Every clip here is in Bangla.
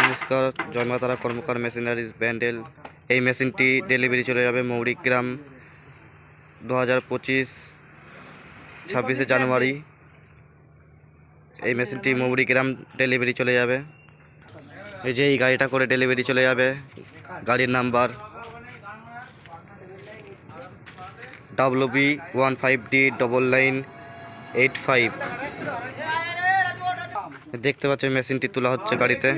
নমস্কার জয় মাতারা কর্মকার মেশিনারিজ ব্যান্ডেল। এই মেশিনটি ডেলিভারি চলে যাবে মৌরিগ্রাম দু হাজার পঁচিশ ছাব্বিশে জানুয়ারি। এই মেশিনটি মৌরিগ্রাম ডেলিভারি চলে যাবে। এই যে এই গাড়িটা করে ডেলিভারি চলে যাবে। গাড়ির number W B one five D double nine eight five দেখতে পাচ্ছেন মেশিনটি তোলা হচ্ছে গাড়িতে।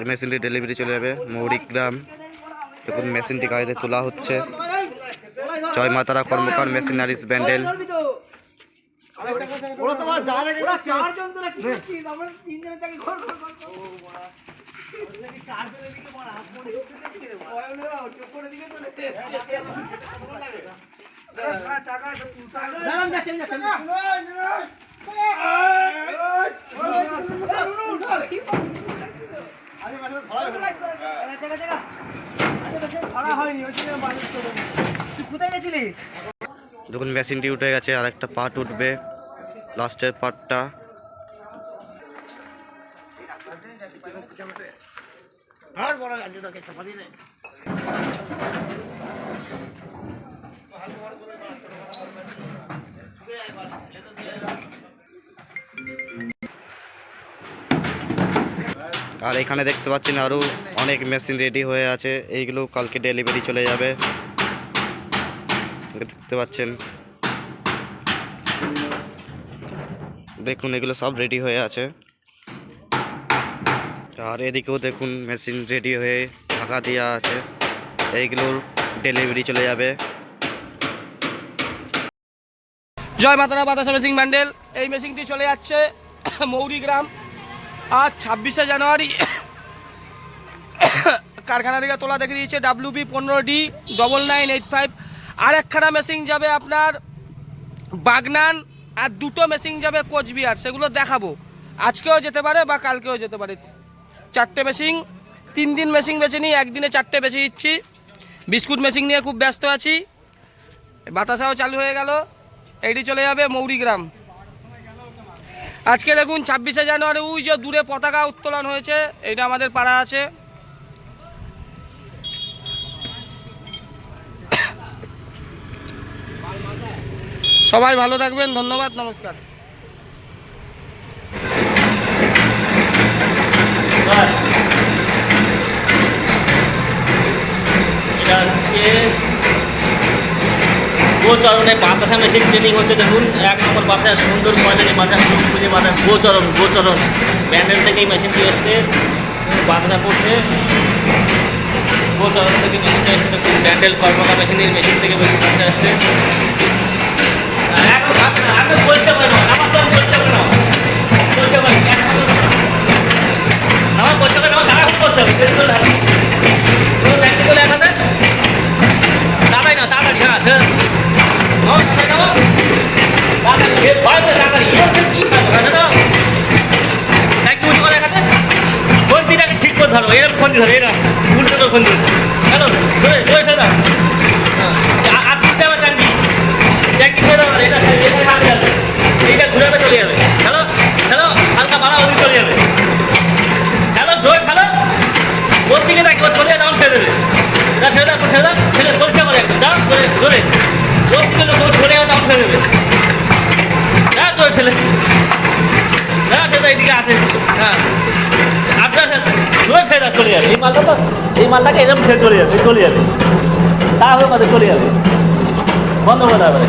এই মেশিনটি ডেলিভারি চলে যাবে মৌরিগ্রাম দেখুন মেশিনটি গাড়িতে তোলা হচ্ছে। জয় মাতারা কর্মকার মেশিনারিজ ব্যান্ডেল। চাকি দেখুন মেশিনটি উঠে গেছে আর একটা পার্ট উঠবে। লাস্টের পার্টটা আর বড় আর এখানে দেখতে পাচ্ছেন আরও অনেক মেশিন রেডি হয়ে আছে। এইগুলো কালকে ডেলিভারি চলে যাবে। দেখতে পাচ্ছেন। দেখুন, এগুলো সব রেডি হয়ে আছে। আর এদিকেও দেখুন, মেশিন রেডি হয়ে ঢাকা দেওয়া আছে। এইগুলোর ডেলিভারি চলে যাবে। জয় মাতারা, বাতাসা মেশিন ব্যান্ডেল এই মেশিনটি চলে যাচ্ছে মৌরিগ্রাম আজ ছাব্বিশে জানুয়ারি কারখানা থেকে তোলা দেখে দিয়েছে ডাব্লিউ বি পনেরো D double nine eight five আর একখানা মেশিন যাবে আপনার বাগনান, আর দুটো মেশিন যাবে কোচবিহার, সেগুলো দেখাবো। আজকেও যেতে পারে বা কালকেও যেতে পারে। চারটে মেশিন তিন দিন মেশিন বেছে নিই, একদিনে চারটে বেছে দিচ্ছি বিস্কুট মেশিন নিয়ে খুব ব্যস্ত আছি। বাতাসাও চালু হয়ে গেল। এইটি চলে যাবে মৌরিগ্রাম। আজকে দেখুন ছাব্বিশে জানুয়ারি, ওই যে দূরে পতাকা উত্তোলন হয়েছে, এটা আমাদের পাড়া আছে। সবাই ভালো থাকবেন, ধন্যবাদ, নমস্কার এটা হচ্ছে গোচরণে বাতাসা মেশিন ট্রেনিং হচ্ছে। দেখুন, এক নম্বর বাতাস, সুন্দর কোয়ালিটি বাতাস খুঁজে বাতাস, গোচরণ গোচরণ। ব্যান্ডেল থেকে এই মেশিনটি এসছে, বাতাসা করছে। গোচরণ থেকে মেশিনটা এসছে। দেখুন ব্যান্ডেল কর্মকা মেশিনের মেশিন থেকে মেশিনটা এসছে। এখন ধরো, এরকম ফোন ধরো, এরকম। উল্টো করে ফোন ধরো। দাও। হ্যাঁ, আ- আর দিতে হবে ট্যাঙ্কি। ট্যাঙ্কি ছেড়ে দাও, এটা এটা চলে যাবে। হ্যালো, হ্যালো, হালকা বাড়া ওদিকে চলে যাবে। হ্যালো, জোরে হ্যালো। ওর দিকে দেখো চলে যাবে তখন দেবে এটা ছেড়ে দাও ছেড়ে দাও ছেড়ে পরিষ্কার করে একদম দাও দেবে জোরে ছেলে ছেড়ে দাও এদিকে আসে হ্যাঁ। আপনার জোরে ছেড়ে দাও চলে যাবে। এই মালটা তো এই মালটাকে এরকম ছেড়ে চলে যাবে চলে যাবে। তাহলে চলে যাবে। বন্ধ করে